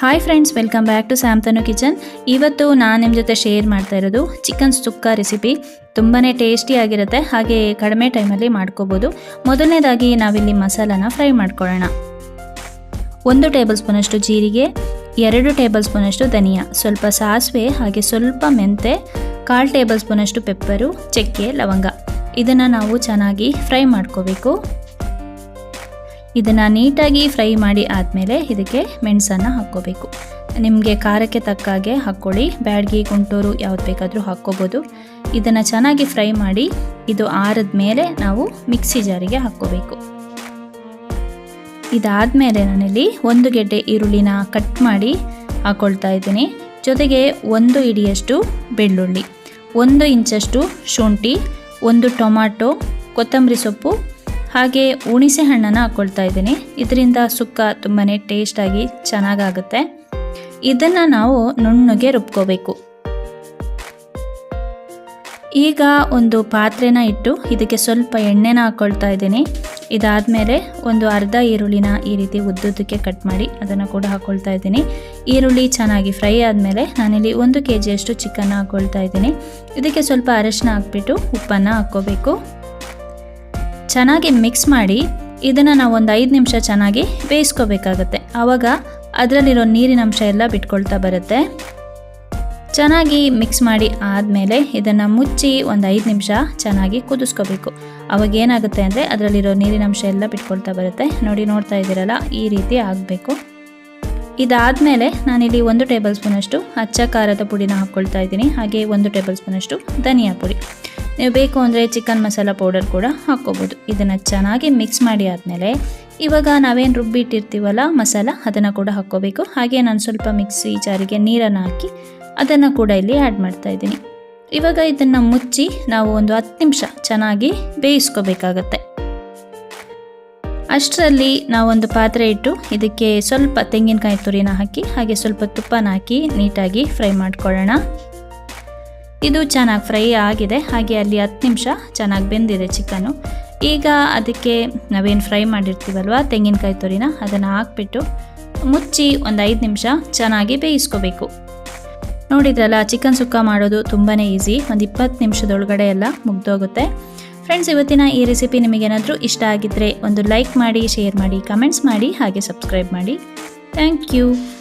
Hi friends welcome back to Samthanu kitchen ಇವತ್ತು ನಾನು ನಿಮ್ಮ ಜೊತೆ ಶೇರ್ ಮಾಡ್ತಾ ಇರೋದು ಚಿಕನ್ ಸುಕ್ಕ ರೆಸಿಪಿ ತುಂಬಾ ಟೇಸ್ಟಿಯಾಗಿರುತ್ತೆ ಹಾಗೆ ಕಡಿಮೆ ಟೈಮಲ್ಲಿ ಮಾಡ್ಕೋಬೋದು. ಮೊದಲನೇದಾಗಿ ನಾವಿಲ್ಲಿ ಮಸಾಲಾನ ಫ್ರೈ ಮಾಡ್ಕೊಳ್ಳೋಣ. ಒಂದು ಟೇಬಲ್ ಸ್ಪೂನಷ್ಟು ಜೀರಿಗೆ, ಎರಡು ಟೇಬಲ್ ಸ್ಪೂನಷ್ಟು ಧನಿಯಾ. ಸ್ವಲ್ಪ ಸಾಸಿವೆ, ಹಾಗೆ ಸ್ವಲ್ಪ ಮೆಂತೆ, ಕಾಲು ಟೇಬಲ್ ಸ್ಪೂನಷ್ಟು ಪೆಪ್ಪರು ಚಕ್ಕೆ, ಲವಂಗ. ಇದನ್ನು ನಾವು ಚೆನ್ನಾಗಿ ಫ್ರೈ ಮಾಡ್ಕೋಬೇಕು. ಇದನ್ನು ನೀಟಾಗಿ ಫ್ರೈ ಮಾಡಿ ಆದಮೇಲೆ ಇದಕ್ಕೆ ಮೆಣಸನ್ನು ಹಾಕ್ಕೋಬೇಕು. ನಿಮಗೆ ಖಾರಕ್ಕೆ ತಕ್ಕ ಹಾಗೆ ಹಾಕ್ಕೊಳ್ಳಿ. ಬ್ಯಾಡ್ಗಿ ಕುಂಟೂರು ಯಾವ್ದು ಬೇಕಾದರೂ ಹಾಕ್ಕೋಬೋದು. ಇದನ್ನು ಚೆನ್ನಾಗಿ ಫ್ರೈ ಮಾಡಿ ಇದು ಆರಿದ ಮೇಲೆ ನಾವು ಮಿಕ್ಸಿ ಜಾರಿಗೆ ಹಾಕ್ಕೋಬೇಕು. ಇದಾದಮೇಲೆ ನಾನಿಲ್ಲಿ ಒಂದು ಗೆಡ್ಡೆ ಈರುಳ್ಳಿನ ಕಟ್ ಮಾಡಿ ಹಾಕ್ಕೊಳ್ತಾ ಇದ್ದೀನಿ. ಜೊತೆಗೆ ಒಂದು ಇಡಿಯಷ್ಟು ಬೆಳ್ಳುಳ್ಳಿ, ಒಂದು ಇಂಚಷ್ಟು ಶುಂಠಿ, ಒಂದು ಟೊಮ್ಯಾಟೊ ಕೊತ್ತಂಬರಿ ಸೊಪ್ಪು ಹಾಗೆ ಹುಣಿಸೆ ಹಣ್ಣನ್ನು ಹಾಕ್ಕೊಳ್ತಾ ಇದ್ದೀನಿ. ಇದರಿಂದ ಸುಕ್ಕ ತುಂಬಾ ಟೇಸ್ಟಾಗಿ ಚೆನ್ನಾಗಾಗುತ್ತೆ. ಇದನ್ನು ನಾವು ನುಣ್ಣಗೆ ರುಬ್ಕೋಬೇಕು. ಈಗ ಒಂದು ಪಾತ್ರೆನ ಇಟ್ಟು ಇದಕ್ಕೆ ಸ್ವಲ್ಪ ಎಣ್ಣೆನ ಹಾಕ್ಕೊಳ್ತಾ ಇದ್ದೀನಿ. ಇದಾದಮೇಲೆ ಒಂದು ಅರ್ಧ ಈರುಳ್ಳಿನ ಈ ರೀತಿ ಉದ್ದುದ್ದಕ್ಕೆ ಕಟ್ ಮಾಡಿ ಅದನ್ನು ಕೂಡ ಹಾಕ್ಕೊಳ್ತಾ ಇದ್ದೀನಿ. ಈರುಳ್ಳಿ ಚೆನ್ನಾಗಿ ಫ್ರೈ ಆದಮೇಲೆ ನಾನಿಲ್ಲಿ ಒಂದು ಕೆ ಜಿಯಷ್ಟು ಚಿಕನ್ನ ಹಾಕ್ಕೊಳ್ತಾ ಇದ್ದೀನಿ. ಇದಕ್ಕೆ ಸ್ವಲ್ಪ ಅರಶಿನ ಹಾಕ್ಬಿಟ್ಟು ಉಪ್ಪನ್ನು ಹಾಕ್ಕೋಬೇಕು. ಚೆನ್ನಾಗಿ ಮಿಕ್ಸ್ ಮಾಡಿ ಇದನ್ನು ನಾವು ಒಂದು ಐದು ನಿಮಿಷ ಚೆನ್ನಾಗಿ ಬೇಯಿಸ್ಕೋಬೇಕಾಗತ್ತೆ. ಆವಾಗ ಅದರಲ್ಲಿರೋ ನೀರಿನ ಅಂಶ ಎಲ್ಲ ಬಿಟ್ಕೊಳ್ತಾ ಬರುತ್ತೆ. ಚೆನ್ನಾಗಿ ಮಿಕ್ಸ್ ಮಾಡಿ ಆದಮೇಲೆ ಇದನ್ನು ಮುಚ್ಚಿ ಒಂದು ಐದು ನಿಮಿಷ ಚೆನ್ನಾಗಿ ಕುದಿಸ್ಕೋಬೇಕು. ಅವಾಗ ಏನಾಗುತ್ತೆ ಅಂದರೆ ಅದರಲ್ಲಿರೋ ನೀರಿನ ಅಂಶ ಎಲ್ಲ ಬಿಟ್ಕೊಳ್ತಾ ಬರುತ್ತೆ. ನೋಡಿ, ನೋಡ್ತಾ ಇದ್ದೀರಲ್ಲ, ಈ ರೀತಿ ಆಗಬೇಕು. ಇದಾದಮೇಲೆ ನಾನಿಲ್ಲಿ ಒಂದು ಟೇಬಲ್ ಸ್ಪೂನಷ್ಟು ಅಚ್ಚ ಖಾರದ ಪುಡಿನ ಹಾಕ್ಕೊಳ್ತಾ ಇದ್ದೀನಿ. ಹಾಗೆ ಒಂದು ಟೇಬಲ್ ಸ್ಪೂನಷ್ಟು ಧನಿಯಾ ಪುಡಿ. ನೀವು ಬೇಕು ಅಂದರೆ ಚಿಕನ್ ಮಸಾಲ ಪೌಡರ್ ಕೂಡ ಹಾಕ್ಕೋಬೋದು. ಇದನ್ನು ಚೆನ್ನಾಗಿ ಮಿಕ್ಸ್ ಮಾಡಿ ಆದಮೇಲೆ ಇವಾಗ ನಾವೇನು ರುಬ್ಬಿಟ್ಟಿರ್ತೀವಲ್ಲ ಮಸಾಲ, ಅದನ್ನು ಕೂಡ ಹಾಕ್ಕೋಬೇಕು. ಹಾಗೆ ನಾನು ಸ್ವಲ್ಪ ಮಿಕ್ಸಿ ಜಾರಿಗೆ ನೀರನ್ನು ಹಾಕಿ ಅದನ್ನು ಕೂಡ ಇಲ್ಲಿ ಆ್ಯಡ್ ಮಾಡ್ತಾ ಇದ್ದೀನಿ. ಇವಾಗ ಇದನ್ನು ಮುಚ್ಚಿ ನಾವು ಒಂದು ಹತ್ತು ನಿಮಿಷ ಚೆನ್ನಾಗಿ ಬೇಯಿಸ್ಕೋಬೇಕಾಗತ್ತೆ. ಅಷ್ಟರಲ್ಲಿ ನಾವೊಂದು ಪಾತ್ರೆ ಇಟ್ಟು ಇದಕ್ಕೆ ಸ್ವಲ್ಪ ತೆಂಗಿನಕಾಯಿ ತುರಿನ ಹಾಕಿ, ಹಾಗೆ ಸ್ವಲ್ಪ ತುಪ್ಪನ ಹಾಕಿ ನೀಟಾಗಿ ಫ್ರೈ ಮಾಡ್ಕೊಳ್ಳೋಣ. ಇದು ಚೆನ್ನಾಗಿ ಫ್ರೈ ಆಗಿದೆ. ಹಾಗೆ ಅಲ್ಲಿ ಹತ್ತು ನಿಮಿಷ ಚೆನ್ನಾಗಿ ಬೆಂದಿದೆ ಚಿಕನ್ನು. ಈಗ ಅದಕ್ಕೆ ನಾವೇನು ಫ್ರೈ ಮಾಡಿರ್ತೀವಲ್ವ, ತೆಂಗಿನಕಾಯಿ ತುರಿನ, ಅದನ್ನು ಹಾಕ್ಬಿಟ್ಟು ಮುಚ್ಚಿ ಒಂದು ಐದು ನಿಮಿಷ ಚೆನ್ನಾಗಿ ಬೇಯಿಸ್ಕೋಬೇಕು. ನೋಡಿದ್ರಲ್ಲ, ಚಿಕನ್ ಸುಕ್ಕ ಮಾಡೋದು ತುಂಬಾ ಈಸಿ. ಒಂದು ಇಪ್ಪತ್ತು ನಿಮಿಷದೊಳಗಡೆ ಎಲ್ಲ ಮುಗ್ದೋಗುತ್ತೆ. ಫ್ರೆಂಡ್ಸ್ ಇವತ್ತಿನ ಈ ರೆಸಿಪಿ ನಿಮಗೇನಾದರೂ ಇಷ್ಟ ಆಗಿದ್ದರೆ ಒಂದು ಲೈಕ್ ಮಾಡಿ ಶೇರ್ ಮಾಡಿ ಕಮೆಂಟ್ಸ್ ಮಾಡಿ, ಹಾಗೆ ಸಬ್ಸ್ಕ್ರೈಬ್ ಮಾಡಿ. Thank you